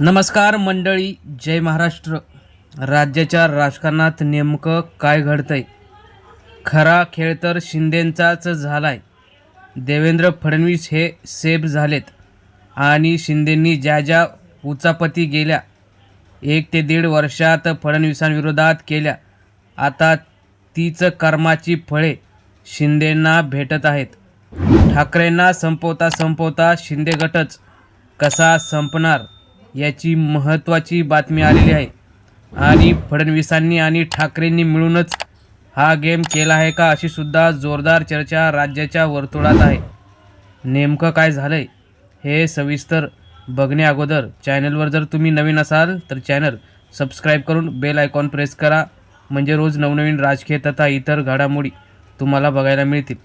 नमस्कार मंडळी जय महाराष्ट्र. राज्याच्या राजकारणात नेमकं काय घडतंय? खरा खेळ तर शिंदेंचाच झालाय. देवेंद्र फडणवीस हे सेफ झालेत आणि शिंदेंनी ज्या ज्या उचापती गेल्या एक ते दीड वर्षात फडणवीसांविरोधात केल्या आता तीच कर्माची फळे शिंदेंना भेटत आहेत. ठाकरेंना संपवता संपवता शिंदे गटच कसा संपणार? याची महत्त्वाची बातमी आलेली आहे. आणि फडणवीसांनी आणि ठाकरेंनी मिळूनच हा गेम केला आहे का अशी सुद्धा जोरदार चर्चा राज्याच्या वर्तुळात आहे. नेमकं काय झालं आहे हे सविस्तर बघण्या अगोदर चॅनलवर जर तुम्ही नवीन असाल तर चॅनल सबस्क्राईब करून बेल आयकॉन प्रेस करा. म्हणजे रोज नवनवीन राजकीय तथा इतर घडामोडी तुम्हाला बघायला मिळतील.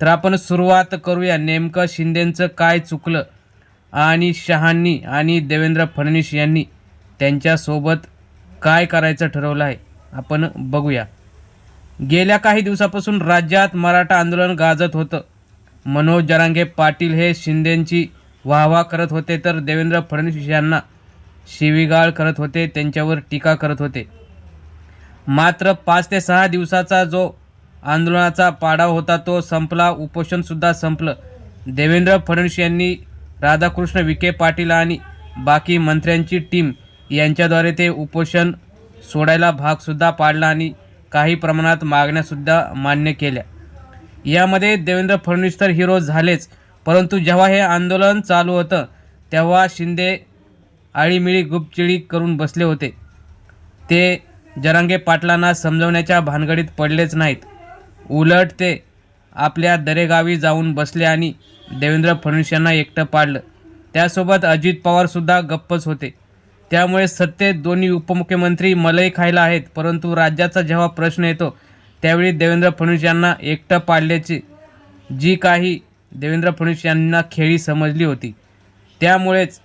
तर आपण सुरुवात करूया नेमकं शिंदेंचं काय चुकलं आणि शहांनी आणि देवेंद्र फडणवीस यांनी त्यांच्यासोबत काय करायचं ठरवलं आहे आपण बघूया. गेल्या काही दिवसापासून राज्यात मराठा आंदोलन गाजत होतं. मनोज जरांगे पाटील हे शिंदेंची वाहवा करत होते तर देवेंद्र फडणवीस यांना शिवीगाळ करत होते त्यांच्यावर टीका करत होते. मात्र पाच ते सहा दिवसाचा जो आंदोलनाचा पाडाव होता तो संपला उपोषणसुद्धा संपलं. देवेंद्र फडणवीस यांनी राधाकृष्ण विखे पाटील आणि बाकी मंत्र्यांची टीम यांच्याद्वारे ते उपोषण सोडायला भागसुद्धा पाडला आणि काही प्रमाणात मागण्यासुद्धा मान्य केल्या. यामध्ये देवेंद्र फडणवीस तर हिरो झालेच परंतु जेव्हा हे आंदोलन चालू होतं तेव्हा शिंदे आळीमिळी गुपचिळी करून बसले होते. ते जरांगे पाटलांना समजवण्याच्या भानगडीत पडलेच नाहीत. उलट ते आपल्या दरेगावी जाऊन बसले आणि देवेंद्र फडणवीस यांना एकटं पाडलं. त्यासोबत अजित पवारसुद्धा गप्पच होते. त्यामुळे सत्तेत दोन्ही उपमुख्यमंत्री मलई खायला आहेत परंतु राज्याचा जेव्हा प्रश्न येतो त्यावेळी देवेंद्र फडणवीस यांना एकटं पाडल्याची जी काही देवेंद्र फडणवीस यांना खेळी समजली होती. त्यामुळेच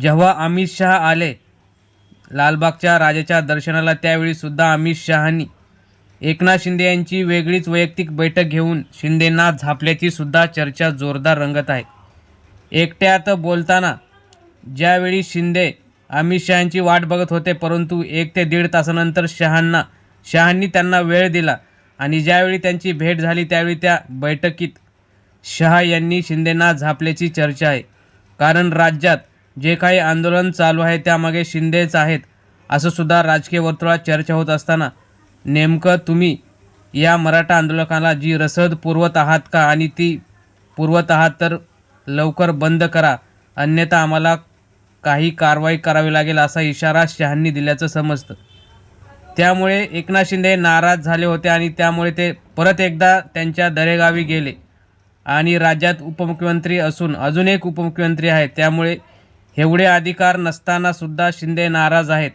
जेव्हा अमित शहा आले लालबागच्या राजाच्या दर्शनाला त्यावेळीसुद्धा अमित शहानी एकनाथ शिंदे यांची वेगळीच वैयक्तिक बैठक घेऊन शिंदेंना झापल्याची सुद्धा चर्चा जोरदार रंगत आहे. एकट्यात बोलताना ज्यावेळी शिंदे अमित शहांची वाट बघत होते परंतु एक ते दीड तासानंतर शहांना शहांनी त्यांना वेळ दिला आणि ज्यावेळी त्यांची भेट झाली त्यावेळी त्या बैठकीत शहा यांनी शिंदेंना झापल्याची चर्चा आहे. कारण राज्यात जे काही आंदोलन चालू आहे त्यामागे शिंदेच आहेत असंसुद्धा राजकीय वर्तुळात चर्चा होत असताना नेमकं तुम्ही या मराठा आंदोलकाला जी रसद पुरवत आहात का? आणि ती पुरवत आहात तर लवकर बंद करा. अन्यथा आम्हाला काही कारवाई करावी लागेल असा इशारा शहांनी दिल्याचं समजतं. त्यामुळे एकनाथ शिंदे नाराज झाले होते आणि त्यामुळे ते परत एकदा त्यांच्या दरेगावी गेले. आणि राज्यात उपमुख्यमंत्री असून अजून एक उपमुख्यमंत्री आहेत. त्यामुळे एवढे अधिकार नसतानासुद्धा शिंदे नाराज आहेत.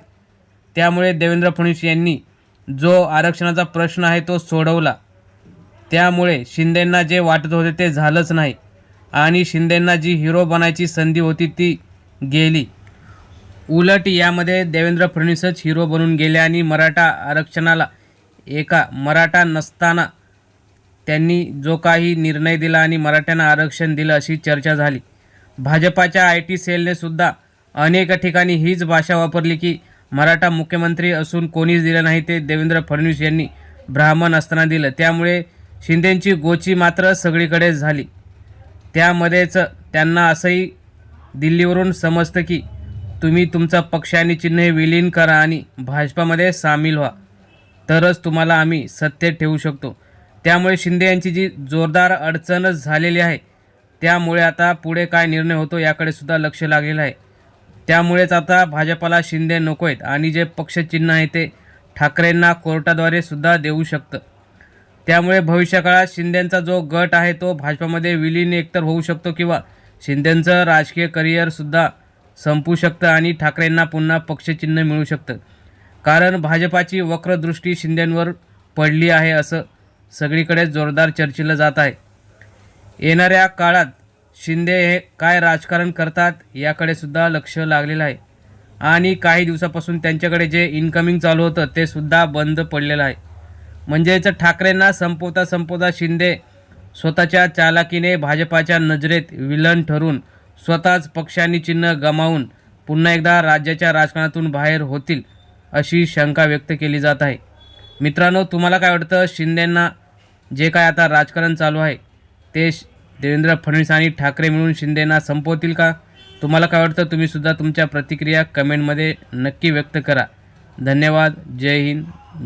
त्यामुळे देवेंद्र फडणवीस यांनी जो आरक्षणाचा प्रश्न आहे तो सोडवला. त्यामुळे शिंदेंना जे वाटत होते ते झालंच नाही. आणि शिंदेंना जी हिरो बनायची संधी होती ती गेली. उलट यामध्ये देवेंद्र फडणवीसच हिरो बनून गेले आणि मराठा आरक्षणाला एका मराठा नसताना त्यांनी जो काही निर्णय दिला आणि मराठ्यांना आरक्षण दिलं अशी चर्चा झाली. भाजपाच्या आय टी सेलने सुद्धा अनेक ठिकाणी हीच भाषा वापरली की मराठा मुख्यमंत्री असून कोणीच दिलं नाही ते देवेंद्र फडणवीस यांनी ब्राह्मण असताना दिलं. त्यामुळे शिंदेंची गोची मात्र सगळीकडे झाली. त्यामध्येच त्यांना असंही दिल्लीवरून समजतं की तुम्ही तुमचा पक्ष आणि चिन्ह विलीन करा आणि भाजपामध्ये सामील व्हा. तरच तुम्हाला आम्ही सत्तेत ठेवू शकतो. त्यामुळे शिंदे यांची जी जोरदार अडचणच झालेली आहे त्यामुळे आता पुढे काय निर्णय होतो याकडे सुद्धा लक्ष लागलेलं आहे. त्यामुळेच आता भाजपाला शिंदे नको आहेत आणि जे पक्षचिन्ह आहे ते ठाकरेंना कोर्टाद्वारे सुद्धा देऊ शकतं. त्यामुळे भविष्यकाळात शिंदेंचा जो गट आहे तो भाजपामध्ये विलीन एकतर होऊ शकतो किंवा शिंदेंचं राजकीय करिअरसुद्धा संपू शकतं आणि ठाकरेंना पुन्हा पक्षचिन्ह मिळू शकतं. कारण भाजपाची वक्रदृष्टी शिंदेंवर पडली आहे असं सगळीकडे जोरदार चर्चेलं जात आहे. येणाऱ्या काळात शिंदे हे काय राजकारण करतात याकडे सुद्धा लक्ष लागलेलं आहे. आणि काही दिवसापासून त्यांच्याकडे जे इन्कमिंग चालू होतं ते सुद्धा बंद पडलेलं आहे. म्हणजेच ठाकरेंना संपवता संपवता शिंदे स्वतःच्या चालाकीने भाजपाच्या नजरेत विलन ठरून स्वतःच पक्षांनी चिन्ह गमावून पुन्हा एकदा राज्याच्या राजकारणातून बाहेर होतील अशी शंका व्यक्त केली जात आहे. मित्रांनो तुम्हाला काय वाटतं? शिंदेंना जे काय आता राजकारण चालू आहे ते श- देवेंद्र फडणवीस आणि ठाकरे मिळून शिंदेना संपवतील का? तुम्हाला काय वाटतं? तुम्हीसुद्धा तुमच्या प्रतिक्रिया कमेंटमध्ये नक्की व्यक्त करा. धन्यवाद. जय हिंद.